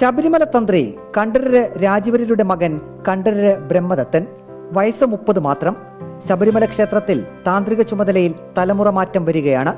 ശബരിമല തന്ത്രി കണ്ഠരര് രാജവര്യരുടെ മകൻ കണ്ഠരര് ബ്രഹ്മദത്തൻ. വയസ്സ് മുപ്പത് മാത്രം. ശബരിമല ക്ഷേത്രത്തിൽ താന്ത്രിക ചുമതലയിൽ തലമുറ മാറ്റം വരികയാണ്.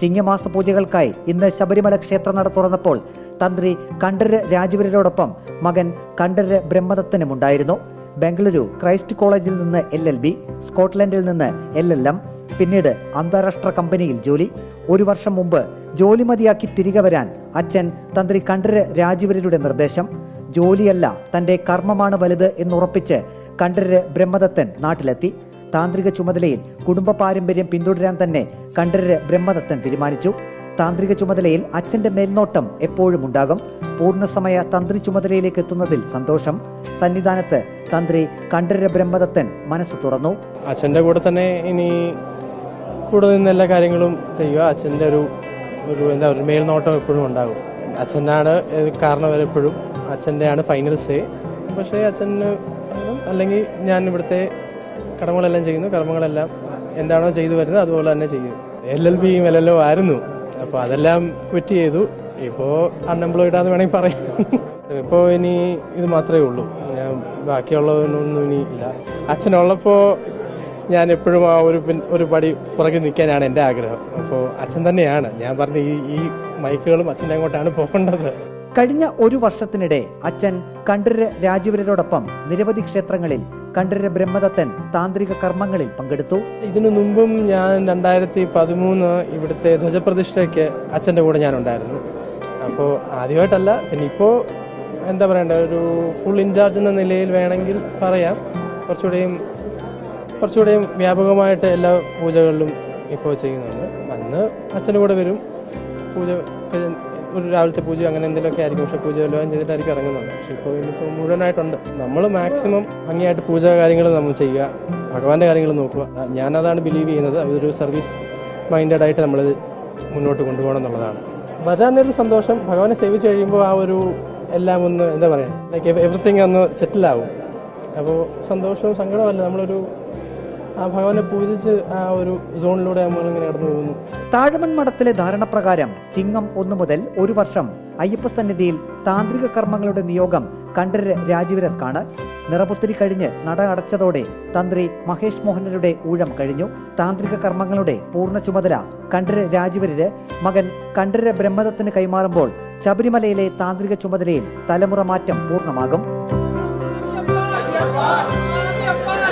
ചിങ്ങമാസ പൂജകൾക്കായി ഇന്ന് ശബരിമല ക്ഷേത്രനട തുറന്നപ്പോൾ തന്ത്രി കണ്ഠരര് രാജവര്യരോടൊപ്പം മകൻ കണ്ഠരര് ബ്രഹ്മദത്തനുമുണ്ടായിരുന്നു. ബംഗളൂരു ക്രൈസ്റ്റ് കോളേജിൽ നിന്ന് എൽ എൽ ബി സ്കോട്ട്ലൻഡിൽ നിന്ന് എൽ എൽ എം പിന്നീട് അന്താരാഷ്ട്ര കമ്പനിയിൽ ജോലി. ഒരു വർഷം മുമ്പ് ജോലി മതിയാക്കി തിരികെ വരാൻ അച്ഛൻ തന്ത്രി കണ്ഠര് രാജീവരരുടെ നിർദ്ദേശം. ജോലിയല്ല തന്റെ കർമ്മമാണ് വലുത് എന്നുറപ്പിച്ച് കണ്ഠര് ബ്രഹ്മദത്തൻ നാട്ടിലെത്തി. താന്ത്രിക ചുമതലയിൽ കുടുംബ പാരമ്പര്യം പിന്തുടരാൻ തന്നെ കണ്ഠര് ബ്രഹ്മദത്തൻ തീരുമാനിച്ചു. താന്ത്രിക ചുമതലയിൽ അച്ഛന്റെ മേൽനോട്ടം എപ്പോഴും ഉണ്ടാകും. പൂർണസമയ തന്ത്രി ചുമതലയിലേക്ക് എത്തുന്നതിൽ സന്തോഷം. സന്നിധാനത്ത് തന്ത്രി കണ്ഠര ബ്രഹ്മദത്തൻ മനസ്സ് തുറന്നു. അച്ഛന്റെ കൂടെ തന്നെ ഇനി കൂടെ നിന്ന് എല്ലാ കാര്യങ്ങളും ചെയ്യുക. അച്ഛന്റെ ഒരു ഒരു എന്താ ഒരു മേൽനോട്ടം എപ്പോഴും ഉണ്ടാകും. അച്ഛനാണ് കാരണം കാരണം എപ്പോഴും അച്ഛന്റെയാണ് ഫൈനൽ സേ പക്ഷേ അച്ഛന് അല്ലെങ്കിൽ ഞാൻ ഇവിടുത്തെ കടമകളെല്ലാം ചെയ്യുന്നു. കർമ്മങ്ങളെല്ലാം എന്താണോ ചെയ്തു വരുന്നത് അതുപോലെ തന്നെ ചെയ്യും. എൽ എൽ ബിയും എൽ എൽ ഒ ആയിരുന്നു. അപ്പോൾ അതെല്ലാം ക്വിറ്റ് ചെയ്തു. ഇപ്പോൾ അൺഎംപ്ലോയിഡ് ആണെന്ന് വേണമെങ്കിൽ പറയാം. ഇപ്പോൾ ഇനി ഇത് മാത്രമേ ഉള്ളൂ. ഞാൻ ബാക്കിയുള്ളതൊന്നും ഇനി ഇല്ല. അച്ഛനുള്ളപ്പോൾ ഞാൻ എപ്പോഴും ആ ഒരു പിൻ ഒരു പടി പുറകിൽ നിൽക്കാനാണ് എന്റെ ആഗ്രഹം. അപ്പോൾ അച്ഛൻ തന്നെയാണ്. ഞാൻ പറഞ്ഞ ഈ ഈ മൈക്കുകളും അച്ഛന്റെ അങ്ങോട്ടാണ് പോകേണ്ടത്. കഴിഞ്ഞ ഒരു വർഷത്തിനിടെ അച്ഛൻ കണ്ഠര് രാജീവരോടൊപ്പം നിരവധി ക്ഷേത്രങ്ങളിൽ കണ്ഠര് ബ്രഹ്മദത്തൻ താന്ത്രിക കർമ്മങ്ങളിൽ പങ്കെടുത്തു. ഇതിനു മുമ്പും ഞാൻ രണ്ടായിരത്തി പതിമൂന്ന് ഇവിടുത്തെ ധ്വജപ്രതിഷ്ഠയ്ക്ക് അച്ഛന്റെ കൂടെ ഞാൻ ഉണ്ടായിരുന്നു അപ്പോൾ ആദ്യമായിട്ടല്ല പിന്നെ ഇപ്പോൾ എന്താ പറയണ്ട ഒരു ഫുൾ ഇൻചാർജ് എന്ന നിലയിൽ വേണമെങ്കിൽ പറയാം. കുറച്ചുകൂടെയും കുറച്ചുകൂടെയും വ്യാപകമായിട്ട് എല്ലാ പൂജകളിലും ഇപ്പോൾ ചെയ്യുന്നുണ്ട്. അന്ന് അച്ഛന്റെ കൂടെ വരും. പൂജ ഒരു രാവിലത്തെ പൂജ അങ്ങനെ എന്തെങ്കിലുമൊക്കെ ആയിരിക്കും. പക്ഷേ പൂജ എല്ലാം ചെയ്തിട്ടായിരിക്കും ഇറങ്ങുന്നത്. പക്ഷേ ഇപ്പോൾ ഇന്നിപ്പോൾ മുഴുവനായിട്ടുണ്ട്. നമ്മൾ മാക്സിമം ഭംഗിയായിട്ട് പൂജ കാര്യങ്ങൾ നമ്മൾ ചെയ്യുക ഭഗവാന്റെ കാര്യങ്ങൾ നോക്കുക. ഞാനതാണ് ബിലീവ് ചെയ്യുന്നത്. അതൊരു സർവീസ് മൈൻഡഡ് ആയിട്ട് നമ്മളിത് മുന്നോട്ട് കൊണ്ടുപോകണം എന്നുള്ളതാണ്. വരാനൊരു സന്തോഷം. ഭഗവാനെ സേവിച്ച് കഴിയുമ്പോൾ ആ ഒരു എല്ലാം ഒന്ന് എന്താ പറയുക ലൈക്ക് എവറിത്തിങ് ഒന്ന് സെറ്റിൽ ആവും. അപ്പോൾ സന്തോഷവും സങ്കടമല്ല നമ്മളൊരു ഭഗവാനെ പൂജിച്ച് ആ ഒരു സോണിലൂടെ നമ്മളിങ്ങനെ കടന്നു പോകുന്നു. താഴമൺ മഠത്തിലെ ധാരണപ്രകാരം ചിങ്ങം ഒന്നു മുതൽ ഒരു വർഷം അയ്യപ്പ സന്നിധിയിൽ താന്ത്രിക കർമ്മങ്ങളുടെ നിയോഗം കണ്ഠര് രാജീവരർക്കാണ്. നിറപുത്തിരി കഴിഞ്ഞ് നട അടച്ചതോടെ തന്ത്രി മഹേഷ് മോഹനരുടെ ഊഴം കഴിഞ്ഞു. താന്ത്രിക കർമ്മങ്ങളുടെ പൂർണ ചുമതല കണ്ഠര് രാജീവരര് മകൻ കണ്ഠര് ബ്രഹ്മദത്തിന് കൈമാറുമ്പോൾ ശബരിമലയിലെ താന്ത്രിക ചുമതലയിൽ തലമുറ മാറ്റം പൂർണമാകും.